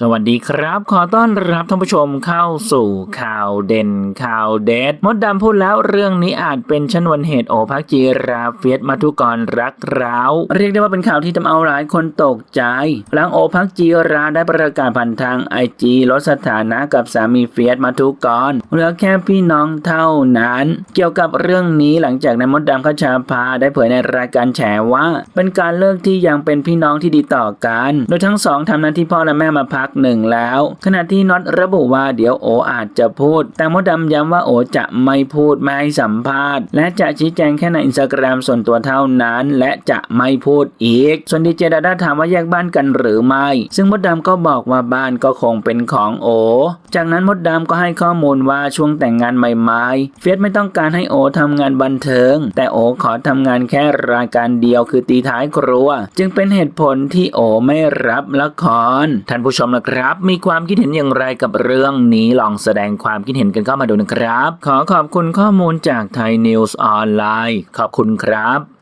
สวัสดีครับ ขอต้อนรับท่านผู้ชมเข้าสู่ข่าวเด่นข่าวเด็ดมดดำพูดแล้วเรื่องนี้อาจเป็นชนวนเหตุโอภักจีราเฟียสมาทุกรรักร้าวเรียกได้ว่าเป็นข่าวที่ทำเอาหลายคนตกใจ หลังโอภักจีราได้ประกาศผ่านทางไอจีลดสถานะกับสามีเฟียสมาทุกรเหลือแค่พี่น้องเท่านั้น เกี่ยวกับเรื่องนี้หลังจากนั้นมดดำขชาพาได้เผยในรายการแฉว่า เป็นการเลิกที่ยังเป็นพี่น้องที่ดีต่อกัน โดยทั้งสองทำหน้าที่พ่อและแม่มาพักักหนึ่งแล้ว ขณะที่น็อตระบุว่าเดี๋ยวโออาจจะพูด แต่มดดำย้ำว่าโอจะไม่พูดไม่สัมภาษณ์ และจะชี้แจงแค่ในอินสตาแกรมส่วนตัวเท่านั้น และจะไม่พูดอีก ส่วนดีเจดาด้าถามว่าแยกบ้านกันหรือไม่ ซึ่งมดดำก็บอกว่าบ้านก็คงเป็นของโอ จากนั้นมดดำก็ให้ข้อมูลว่าช่วงแต่งงานใหม่ๆ เฟียสไม่ต้องการให้โอทำงานบันเทิง แต่โอขอทำงานแค่รายการเดียวคือตีท้ายครัว จึงเป็นเหตุผลที่โอไม่รับละครท่านผู้ชมนะครับ มีความคิดเห็นอย่างไรกับเรื่องนี้ลองแสดงความคิดเห็นกันเข้ามาดูนะครับ ขอขอบคุณข้อมูลจากไทยนิวส์ออนไลน์ขอบคุณครับ